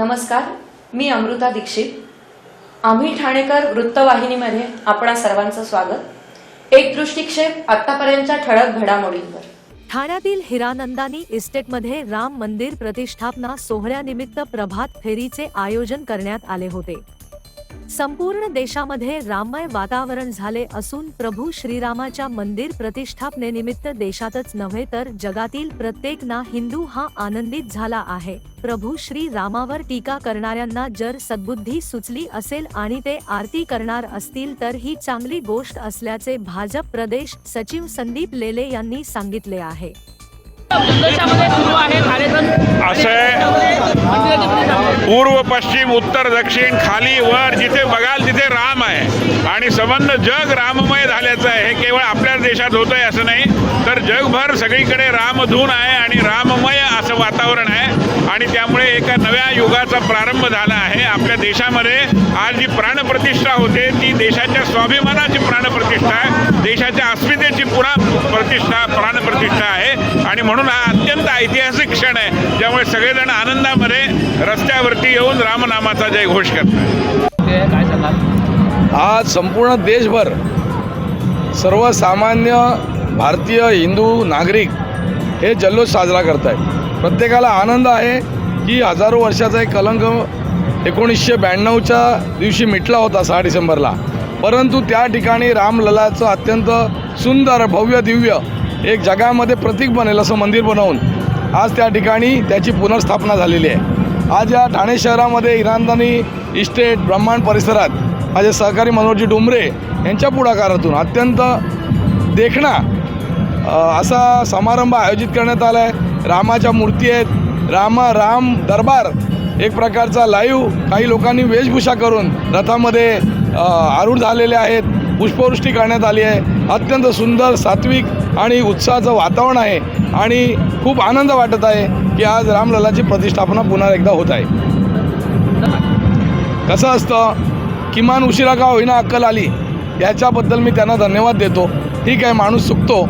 नमस्कार मी अमृता दीक्षित. आम्ही ठाणेकर वृत्तवाहिनीमध्ये आपणा सर्वांचं स्वागत. एक दृष्टिक्षेप आतापर्यंतच्या ठळक घडामोडींवर. ठाण्यातील हिरानंदानी इस्टेटमध्ये राम मंदिर प्रतिष्ठापना सोहळ्यानिमित्त प्रभात फेरीचे आयोजन करण्यात आले होते. संपूर्ण देशामध्ये राममय वातावरण झाले असून प्रभू श्रीरामाच्या मंदिर प्रतिष्ठापनेनिमित्त देशातच नव्हे तर जगातील प्रत्येक ना हिंदू हा आनंदित झाला आहे. प्रभू श्री रामावर टीका करणाऱ्यांना जर सद्बुद्धी सुचली असेल आणि ते आरती करणार असतील तर ही चांगली गोष्ट असल्याचे भाजप प्रदेश सचिव संदीप लेले यांनी सांगितले आहे. असं पूर्व पश्चिम उत्तर दक्षिण खाली वर जिथे बघाल तिथे राम आहे. आणि संबंध जग राममय झाल्याचं आहे. हे केवळ आपल्याच देशात होत आहे असं नाही तर जगभर सगळीकडे रामधून आहे आणि राममय असं वातावरण आहे. आणि त्यामुळे एका नव्या युगाचा प्रारंभ झाला आहे. आपल्या देशामध्ये आज जी प्राणप्रतिष्ठा होते ती देशाच्या स्वाभिमानाची प्राणप्रतिष्ठा आहे. देशाच्या अस्मितेची पुन्हा प्रतिष्ठा प्राणप्रतिष्ठा आहे. आणि म्हणून हा अत्यंत ऐतिहासिक क्षण आहे त्यामुळे सगळेजण आनंदामध्ये रस्त्यावरती येऊन रामनामाचा जय घोष करतात. आज संपूर्ण देशभर सर्वसामान्य भारतीय हिंदू नागरिक हे जल्लोष साजरा करत आहेत प्रत्येकाला आनंद आहे की हजारो वर्षाचा एक कलंक एकोणीसशे ब्याण्णवच्या दिवशी मिटला होता सहा डिसेंबरला. परंतु त्या ठिकाणी रामललाचं अत्यंत सुंदर भव्य दिव्य एक जगामध्ये प्रतीक बनेल असं मंदिर बनवून आज त्या ठिकाणी त्याची पुनर्स्थापना झालेली आहे. आज या ठाणे शहरामध्ये इराणदानी इस्टेट ब्रह्मांड परिसरात माझे सहकारी मनोहरजी डोंबरे यांच्या पुढाकारातून अत्यंत देखणा असा समारंभ आयोजित करण्यात आला आहे. रामाच्या मूर्ती आहेत. रामा राम दरबार एक प्रकारचा लाईव्ह काही लोकांनी वेशभूषा करून रथामध्ये आरूढ झालेले आहेत. पुष्पवृष्टी करण्यात आली आहे. अत्यंत सुंदर सात्विक आणि उत्साहाचं वातावरण आहे. आणि खूप आनंद वाटत आहे की आज रामललाची प्रतिष्ठापना पुन्हा एकदा होत आहे. कसं असतं? किमान उशिरा का होईना अक्कल आली? याच्याबद्दल मी त्यांना धन्यवाद देतो. ठीक आहे माणूस चुकतो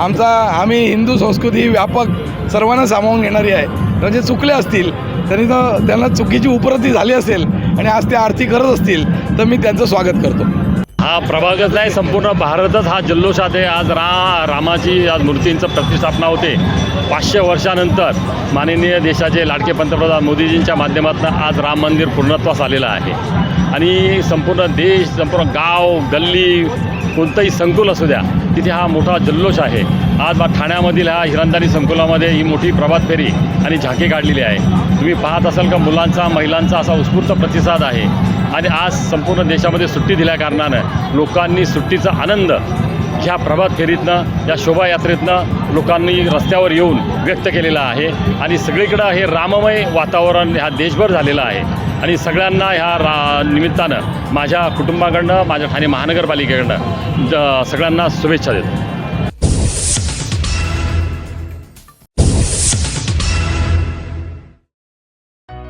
आमचा आम्ही हिंदू संस्कृती व्यापक सर्वांना सामावून घेणारी आहे. जे चुकले असतील तरी तर त्यांना चुकीची उपरती झाली असेल आणि आज ते आरती करत असतील तर मी त्यांचं स्वागत करतो. हा प्रभागच नाही संपूर्ण भारतच हा जल्लोषात आहे. आज रा रामाची आज मूर्तींचं प्रतिष्ठापना होते. पाचशे वर्षानंतर माननीय देशाचे लाडके पंतप्रधान मोदीजींच्या माध्यमातून आज राम मंदिर पूर्णत्वास आलेलं आहे. आणि संपूर्ण देश संपूर्ण गाव गल्ली कोणतंही संकुल असू द्या तिथे हा मोठा जल्लोष आहे. आज बा ठाण्यामधील ह्या हिरंदानी संकुलामध्ये ही मोठी प्रभात फेरी आणि झाके काढलेली आहे. तुम्ही पाहत असाल का मुलांचा महिलांचा असा उत्स्फूर्त प्रतिसाद आहे. आणि आज संपूर्ण देशामध्ये सुट्टी दिल्या कारणानं लोकांनी सुट्टीचा आनंद ह्या प्रभात फेरीतनं या शोभायात्रेतनं लोकांनी रस्त्यावर येऊन व्यक्त केलेला आहे. आणि सगळीकडं हे राममय वातावरण ह्या देशभर झालेलं आहे. आणि सगळ्यांना ह्या रा निमित्तानं माझ्या कुटुंबाकडनं माझ्या ठाणे महानगरपालिकेकडनं ज- सगळ्यांना शुभेच्छा देतो.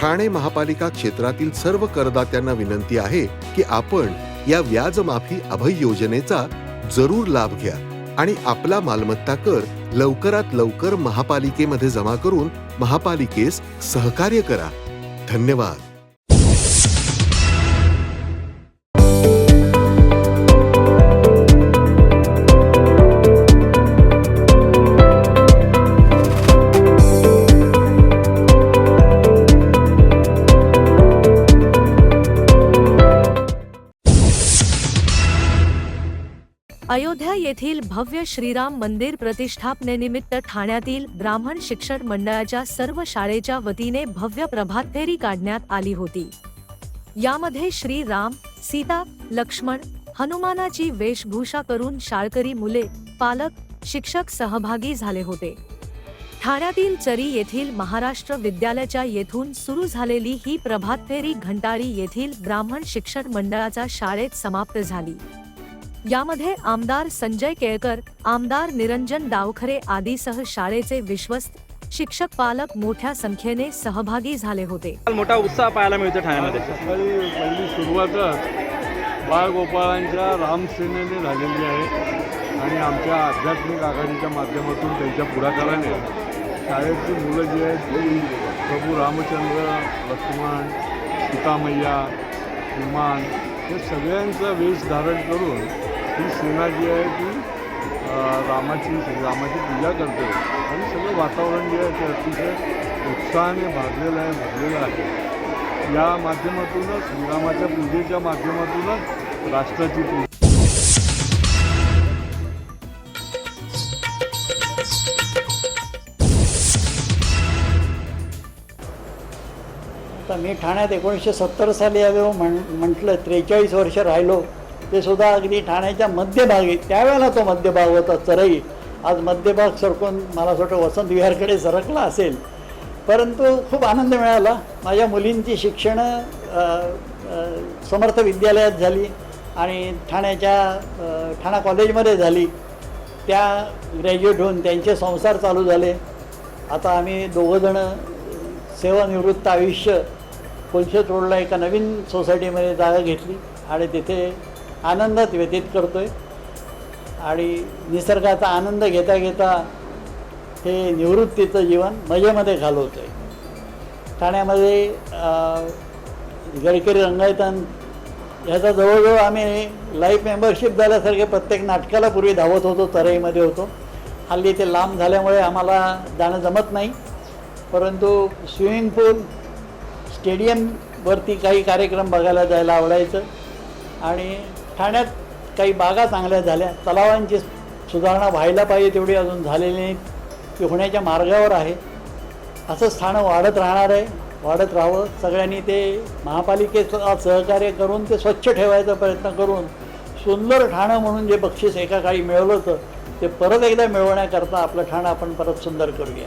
ठाणे महापालिका क्षेत्रातील सर्व करदात्यांना विनंती आहे की आपण या व्याजमाफी अभय योजनेचा जरूर लाभ घ्या आणि आपला मालमत्ता कर लवकरात लवकर महापालिकेमध्ये जमा करून महापालिकेस सहकार्य करा. धन्यवाद. अयोध्या येथील भव्य श्रीराम मंदिर प्रतिष्ठापनेनिमित्त ठाण्यातील ब्राह्मण शिक्षण मंडळाच्या सर्व शाळेच्या वतीने भव्य प्रभात फेरी काढण्यात आली होती. यामध्ये श्री राम सीता लक्ष्मण हनुमानाची वेशभूषा करून शाळकरी मुले पालक शिक्षक सहभागी झाले होते. ठाण्यातील चरी येथील महाराष्ट्र विद्यालयाच्या येथून सुरू झालेली ही प्रभात फेरी घंटाळी येथील ब्राह्मण शिक्षण मंडळाच्या शाळेत समाप्त झाली. यामध्ये आमदार संजय केळकर आमदार निरंजन डावखरे आदीसह शाळेचे विश्वस्त शिक्षक पालक मोठ्या संख्येने सहभागी झाले होते. मोठा उत्साह पाहायला मिळतो ठाण्यामध्ये. सकाळी पहिली सुरुवातच बाळगोपाळांच्या रामसेनेने झालेली आहे आणि आमच्या आध्यात्मिक आघाडीच्या माध्यमातून त्यांच्या पुढाकाराने शाळेतली मुलं जी आहेत ती प्रभू रामचंद्र लक्ष्मण सीतामय्या विमान हे सगळ्यांचा वेश धारण करून ही सेना जी आहे ती रामाची रामाची पूजा करते. आणि सगळं वातावरण जे आहे ते अतिशय उत्साहाने भाजलेलं आहे भरलेलं आहे. या माध्यमातूनच श्रीरामाच्या पूजेच्या माध्यमातूनच राष्ट्राची पूजा मी ठाण्यात एकोणीसशे सत्तर साली आलो म्हण म्हटलं त्रेचाळीस वर्ष राहिलो. ते सुद्धा अगदी ठाण्याच्या मध्यभागी त्यावेळेला तो मध्यभाग होता चरई. आज मध्यभाग सरकून मला असं वाटतं वसंत विहारकडे सरकला असेल. परंतु खूप आनंद मिळाला. माझ्या मुलींची शिक्षणं समर्थ विद्यालयात झाली आणि ठाण्याच्या ठाणा कॉलेजमध्ये झाली. त्या ग्रॅज्युएट होऊन त्यांचे संसार चालू झाले. आता आम्ही दोघंजणं सेवानिवृत्त आयुष्य कोलशेत रोडला एका नवीन सोसायटीमध्ये जागा घेतली आणि तिथे आनंदात व्यतीत करतो आहे आणि निसर्गाचा आनंद घेता घेता हे निवृत्तीचं जीवन मजेमध्ये घालवतो आहे ठाण्यामध्ये गडकरी रंगायतन ह्याचा जवळजवळ आम्ही लाईफ मेंबरशिप झाल्यासारखे प्रत्येक नाटकाला पूर्वी धावत होतो तराईमध्ये होतो. हल्ली ते लांब झाल्यामुळे आम्हाला जाणं जमत नाही. परंतु स्विमिंग पूल स्टेडियमवरती काही कार्यक्रम बघायला जायला आवडायचं. आणि ठाण्यात काही बागा चांगल्या झाल्या. तलावांची सुधारणा व्हायला पाहिजे तेवढी अजून झालेली नाही. ती होण्याच्या मार्गावर आहे. असंच ठाणं वाढत राहणार आहे. वाढत राहावं. सगळ्यांनी ते महापालिकेचं सहकार्य करून ते स्वच्छ ठेवायचा प्रयत्न करून सुंदर ठाणं म्हणून जे बक्षीस एका काळी मिळवलं होतं ते परत एकदा मिळवण्याकरता आपलं ठाणं आपण परत सुंदर करूया.